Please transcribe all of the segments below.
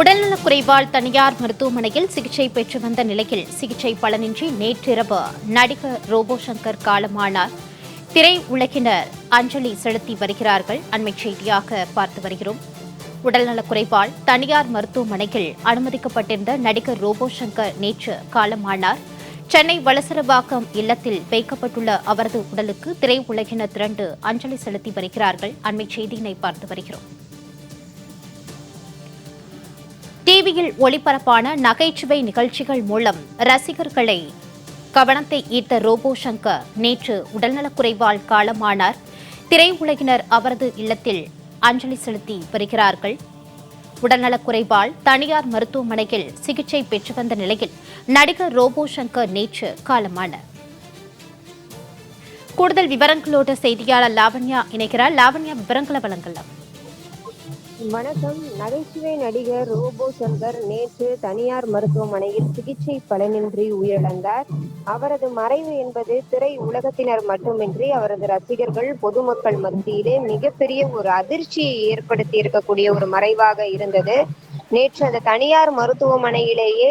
உடல்நலக்குறைவால் தனியார் மருத்துவமனையில் சிகிச்சை பெற்று வந்த நிலையில் சிகிச்சை பலனின்றி நேற்றிரவு நடிகர் ரோபோ சங்கர் காலமானார். திரை உலகினர் அஞ்சலி செலுத்தி வருகிறார்கள். அண்மை செய்தியாக பார்த்து வருகிறோம். உடல்நலக்குறைவால் தனியார் மருத்துவமனையில் அனுமதிக்கப்பட்டிருந்த நடிகர் ரோபோ சங்கர் நேற்று காலமானார். சென்னை வளசரவாக்கம் இல்லத்தில் வைக்கப்பட்டுள்ள அவரது உடலுக்கு திரையுலகினர் திரண்டு அஞ்சலி செலுத்தி வருகிறார்கள். அண்மை செய்தியினை பார்த்து வருகிறோம். டிவியில் ஒளிபரப்பான நகைச்சுவை நிகழ்ச்சிகள் மூலம் ரசிகர்களை கவனத்தை ஈர்த்த ரோபோ சங்கர் நேற்று உடல்நலக்குறைவால் காலமானார். திரையுலகினர் அவரது இல்லத்தில் அஞ்சலி செலுத்தி வருகிறார்கள். உடல்நலக்குறைவால் தனியார் மருத்துவமனையில் சிகிச்சை பெற்று வந்த நிலையில் நடிகர் ரோபோ சங்கர் நேற்று காலமானார். கூடுதல் விவரங்களோடு செய்தியாளர் லாவண்யா இணைக்கிறார் லாவண்யா விவரங்களை வழங்கலாம். வணக்கம். நகைச்சுவை நடிகர் ரோபோ சங்கர் நேற்று தனியார் மருத்துவமனையில் சிகிச்சை பலனின்றி உயிரிழந்தார். அவரது மறைவு என்பது திரை உலகத்தினர் மட்டுமின்றி அவரது ரசிகர்கள் பொதுமக்கள் மத்தியிலே மிகப்பெரிய ஒரு அதிர்ச்சியை ஏற்படுத்தி இருக்கக்கூடிய ஒரு மறைவாக இருந்தது. நேற்று அந்த தனியார் மருத்துவமனையிலேயே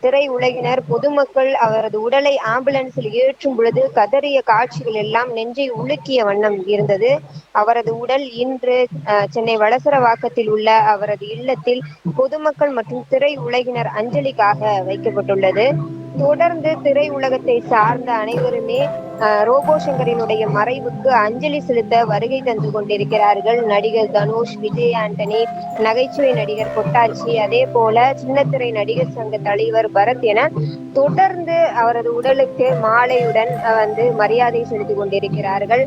திரை உலகினர் பொதுமக்கள் அவரது உடலை ஆம்புலன்ஸில் ஏற்றும் பொழுது கதறிய காட்சிகள் எல்லாம் நெஞ்சை உலுக்கிய வண்ணம் இருந்தது. அவரது உடல் இன்று அஹ், சென்னை வளசரவாக்கத்தில் உள்ள அவரது இல்லத்தில் பொதுமக்கள் மற்றும் திரை உலகினர் அஞ்சலிக்காக வைக்கப்பட்டுள்ளது. தொடர்ந்து திரை உலகத்தை சார்ந்த அனைவருமே ரோபோ சங்கரினுடைய மறைவுக்கு அஞ்சலி செலுத்த வருகை தந்து கொண்டிருக்கிறார்கள். நடிகர் தனுஷ் விஜய் ஆண்டனி நகைச்சுவை நடிகர் கொட்டாச்சி அதே போல சின்னத்திரை நடிகர் சங்க தலைவர் பரத் என தொடர்ந்து அவரது உடலுக்கு மாலையுடன் வந்து மரியாதை செலுத்தி கொண்டிருக்கிறார்கள்.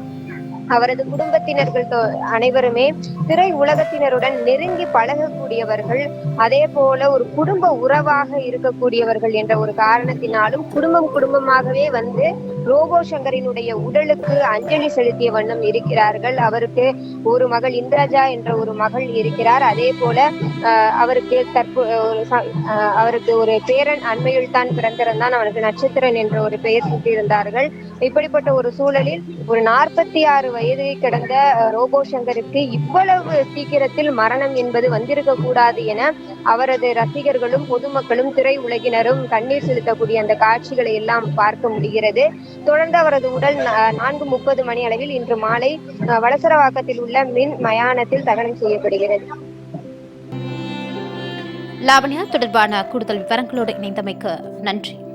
அவரது குடும்பத்தினர்கள் தொ- அனைவருமே திரை உலகத்தினருடன் நெருங்கி பழகக்கூடியவர்கள். அதே போல ஒரு குடும்ப உறவாக இருக்கக்கூடியவர்கள் என்ற ஒரு காரணத்தினாலும் குடும்பம் குடும்பமாகவே வந்து ரோபோ சங்கரினுடைய உடலுக்கு அஞ்சலி செலுத்திய வண்ணம் இருக்கிறார்கள். அவருக்கு ஒரு மகள் இந்திரஜா என்ற ஒரு மகள் இருக்கிறார். அதே போல அவருக்கு தற்போ அவருக்கு ஒரு பேரன் அண்மையில் தான் பிறந்திருந்தான். அவனுக்கு நட்சத்திரன் என்ற ஒரு பெயர் சூட்டியிருந்தார்கள் இப்படிப்பட்ட ஒரு சூழலில் ஒரு நாற்பத்தி ஆறு வயது கடந்த ரோபோ சங்கருக்கு இவ்வளவு சீக்கிரத்தில் மரணம் என்பது வந்திருக்க கூடாது என அவரது ரசிகர்களும் பொதுமக்களும் திரை உலகினரும் கண்ணீர் செலுத்தக்கூடிய அந்த காட்சிகளை எல்லாம் பார்க்க முடிகிறது. தொடர்ந்து அவரது உடல் நான்கு முப்பது மணி அளவில் இன்று மாலை அஹ், வளசரவாக்கத்தில் உள்ள மின் மயானத்தில் தகனம் செய்யப்படுகிறது. லாவண்யா தொடர்பான கூடுதல் விவரங்களோடு இணைந்தமைக்கு நன்றி.